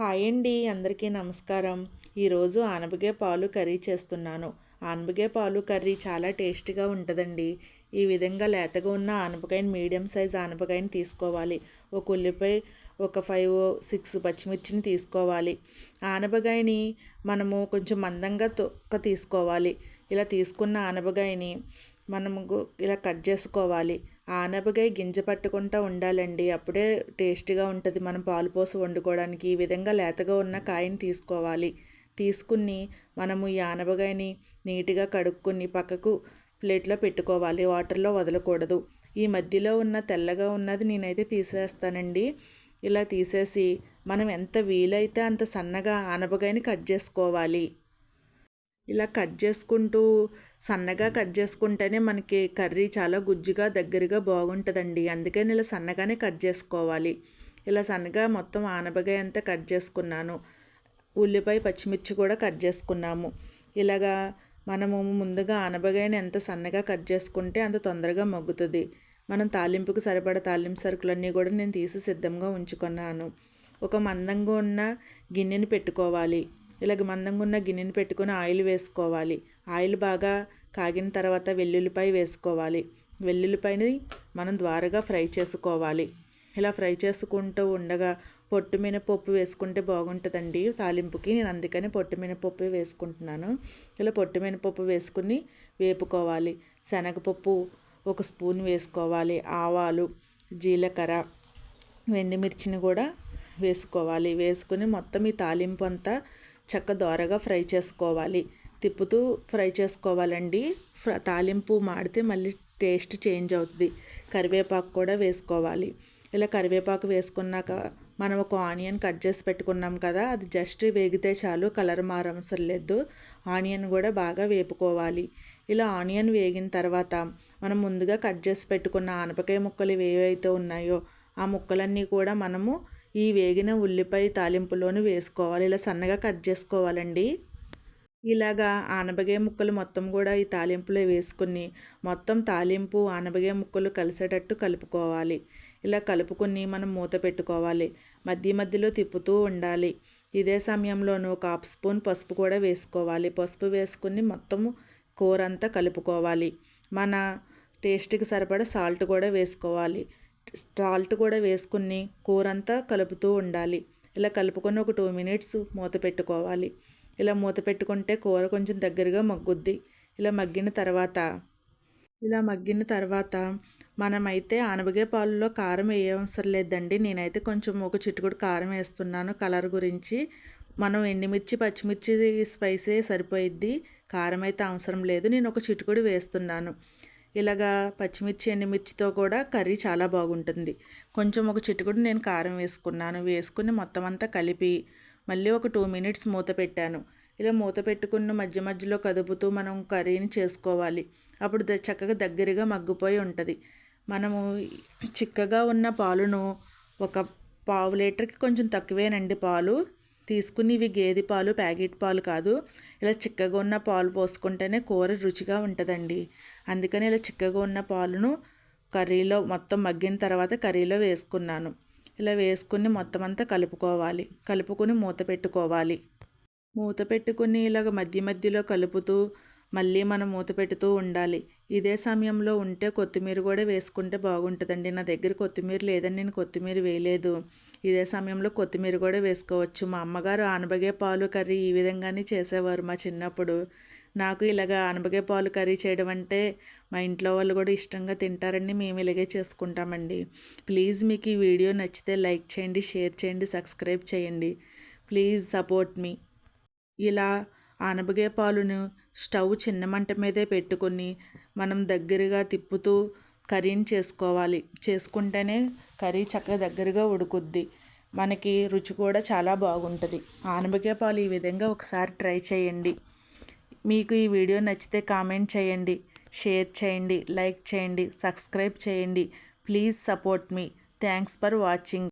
Hi అండి అందరికీ నమస్కారం. ఈరోజు ఆనపకాయ పాలు కర్రీ చేస్తున్నాను. ఆనపకాయ పాలు కర్రీ చాలా టేస్టీగా ఉంటుందండి. ఈ విధంగా లేతగా ఉన్న ఆనపకాయని మీడియం సైజ్ ఆనపకాయని తీసుకోవాలి. ఒక ఉల్లిపాయ ఒక ఫైవ్ సిక్స్ పచ్చిమిర్చిని తీసుకోవాలి. ఆనపకాయని మనము కొంచెం మందంగా తొక్క తీసుకోవాలి. ఇలా తీసుకున్న ఆనపకాయని మనము ఇలా కట్ చేసుకోవాలి. ఆనపకాయ గింజ పట్టుకుంటూ ఉండాలండి. అప్పుడే టేస్టీగా ఉంటుంది. మనం పాలు పోసి వండుకోవడానికి ఈ విధంగా లేతగా ఉన్న కాయని తీసుకోవాలి. తీసుకుని మనము ఈ ఆనపకాయని నీట్గా కడుక్కొని పక్కకు ప్లేట్లో పెట్టుకోవాలి. వాటర్లో వదలకూడదు. ఈ మధ్యలో ఉన్న తెల్లగా ఉన్నది నేనైతే తీసేస్తానండి. ఇలా తీసేసి మనం ఎంత వీలైతే అంత సన్నగా ఆనపకాయని కట్ చేసుకోవాలి. ఇలా కట్ చేసుకుంటూ సన్నగా కట్ చేసుకుంటేనే మనకి కర్రీ చాలా గుజ్జుగా దగ్గరగా బాగుంటుందండి. అందుకని ఇలా సన్నగానే కట్ చేసుకోవాలి. ఇలా సన్నగా మొత్తం ఆనబగాయ అంతా కట్ చేసుకున్నాను. ఉల్లిపాయ పచ్చిమిర్చి కూడా కట్ చేసుకున్నాము. ఇలాగా మనము ముందుగా ఆనబగాయని ఎంత సన్నగా కట్ చేసుకుంటే అంత తొందరగా మగ్గుతుంది. మనం తాలింపుకు సరిపడ తాలింపు సరుకులన్నీ కూడా నేను తీసి సిద్ధంగా ఉంచుకున్నాను. ఒక మందంగా ఉన్న గిన్నెని పెట్టుకోవాలి. ఇలాగ మందంగా ఉన్న గిన్నెని పెట్టుకొని ఆయిల్ వేసుకోవాలి. ఆయిల్ బాగా కాగిన తర్వాత వెల్లుల్లిపాయ వేసుకోవాలి. వెల్లుల్లిపాయని మనం ద్వారగా ఫ్రై చేసుకోవాలి. ఇలా ఫ్రై చేసుకుంటూ ఉండగా పొట్టు మినపప్పు వేసుకుంటే బాగుంటుందండి తాలింపుకి. నేను అందుకని పొట్టు మినపప్పు వేసుకుంటున్నాను. ఇలా పొట్టు మినపప్పు వేసుకుని వేపుకోవాలి. శనగపప్పు ఒక స్పూన్ వేసుకోవాలి. ఆవాలు జీలకర్ర వెండిమిర్చిని కూడా వేసుకోవాలి. వేసుకుని మొత్తం ఈ తాలింపు అంతా చక్క దోరగా ఫ్రై చేసుకోవాలి. తిప్పుతూ ఫ్రై చేసుకోవాలండి. తాలింపు మాడితే మళ్ళీ టేస్ట్ చేంజ్ అవుతుంది కరివేపాకు కూడా వేసుకోవాలి. ఇలా కరివేపాకు వేసుకున్నాక మనం ఒక ఆనియన్ కట్ చేసి పెట్టుకున్నాం కదా అది జస్ట్ వేగితే చాలు కలర్ మారవసరం లేదు. ఆనియన్ కూడా బాగా వేపుకోవాలి. ఇలా ఆనియన్ వేగిన తర్వాత మనం ముందుగా కట్ చేసి పెట్టుకున్న ఆనపకాయ ముక్కలు ఏవైతే ఉన్నాయో ఆ ముక్కలన్నీ కూడా మనము ఈ వేగిన ఉల్లిపాయ తాలింపులోని వేసుకోవాలి. ఇలా సన్నగా కట్ చేసుకోవాలండి. ఇలాగా ఆనపకాయ ముక్కలు మొత్తం కూడా ఈ తాలింపులో వేసుకుని మొత్తం తాలింపు ఆనపకాయ ముక్కలు కలిసేటట్టు కలుపుకోవాలి. ఇలా కలుపుకొని మనం మూత పెట్టుకోవాలి. మధ్య మధ్యలో తిప్పుతూ ఉండాలి. ఇదే సమయంలోనూ ఒక హాఫ్ స్పూన్ పసుపు కూడా వేసుకోవాలి. పసుపు వేసుకుని మొత్తం కూర అంతా కలుపుకోవాలి. మన టేస్ట్కి సరిపడా సాల్ట్ కూడా వేసుకోవాలి. సాల్ట్ కూడా వేసుకుని కూర అంతా కలుపుతూ ఉండాలి. ఇలా కలుపుకొని ఒక టూ మినిట్స్ మూత పెట్టుకోవాలి. ఇలా మూత పెట్టుకుంటే కూర కొంచెం దగ్గరగా మగ్గుద్ది. ఇలా మగ్గిన తర్వాత ఇలా మగ్గిన తర్వాత మనమైతే ఆనబగే పాలలో కారం వేయవసరం లేదండి. నేనైతే కొంచెం ఒక చిట్టుకుడు కారం వేస్తున్నాను. కలర్ గురించి మనం ఎండుమిర్చి పచ్చిమిర్చి స్పైసే సరిపోయిద్ది. కారం అయితే అవసరం లేదు. నేను ఒక చిట్టుకుడు వేస్తున్నాను. ఇలాగా పచ్చిమిర్చి ఎండుమిర్చితో కూడా కర్రీ చాలా బాగుంటుంది. కొంచెం ఒక చిటుకుడు నేను కారం వేసుకున్నాను. వేసుకుని మొత్తం అంతా కలిపి మళ్ళీ ఒక టూ మినిట్స్ మూత పెట్టాను. ఇలా మూత పెట్టుకున్న మధ్య మధ్యలో కదుపుతూ మనం కర్రీని చేసుకోవాలి. అప్పుడు చక్కగా దగ్గరగా మగ్గిపోయి ఉంటుంది. మనము చిక్కగా ఉన్న పాలును ఒక పావు లీటర్కి కొంచెం తక్కువేనండి పాలు. తీసుకుని ఇవి గేదె పాలు ప్యాకెట్ పాలు కాదు. ఇలా చిక్కగా ఉన్న పాలు పోసుకుంటేనే కూర రుచిగా ఉంటుందండి. అందుకని ఇలా చిక్కగా ఉన్న పాలును కర్రీలో మొత్తం మగ్గిన తర్వాత కర్రీలో వేసుకున్నాను. ఇలా వేసుకుని మొత్తం అంతా కలుపుకోవాలి. కలుపుకొని మూత పెట్టుకోవాలి. మూత పెట్టుకుని ఇలాగ మధ్య మధ్యలో కలుపుతూ మళ్ళీ మనం మూత పెడుతూ ఉండాలి. ఇదే సమయంలో ఉంటే కొత్తిమీర కూడా వేసుకుంటే బాగుంటుందండి. నా దగ్గర కొత్తిమీర లేదని నేను కొత్తిమీర వేయలేదు. ఇదే సమయంలో కొత్తిమీర కూడా వేసుకోవచ్చు. మా అమ్మగారు ఆనబగే పాలు కర్రీ ఈ విధంగానే చేసేవారు మా చిన్నప్పుడు. నాకు ఇలాగ ఆనబగే పాలు కర్రీ చేయడం అంటే మా ఇంట్లో వాళ్ళు కూడా ఇష్టంగా తింటారని మేము ఇలాగే చేసుకుంటామండి. ప్లీజ్ మీకు ఈ వీడియో నచ్చితే లైక్ చేయండి షేర్ చేయండి సబ్స్క్రైబ్ చేయండి. ప్లీజ్ సపోర్ట్ మీ. ఇలా ఆనబగే పాలును స్టవ్ చిన్న మంట మీదే పెట్టుకొని మనం దగ్గరగా తిప్పుతూ కర్రీని చేసుకోవాలి. చేసుకుంటేనే కర్రీ చక్కగా దగ్గరగా ఉడుకుద్ది. మనకి రుచి కూడా చాలా బాగుంటుంది. ఆనపకాయ పాలు ఈ విధంగా ఒకసారి ట్రై చేయండి. మీకు ఈ వీడియో నచ్చితే కామెంట్ చేయండి షేర్ చేయండి లైక్ చేయండి సబ్స్క్రైబ్ చేయండి. Please support me. Thanks for watching.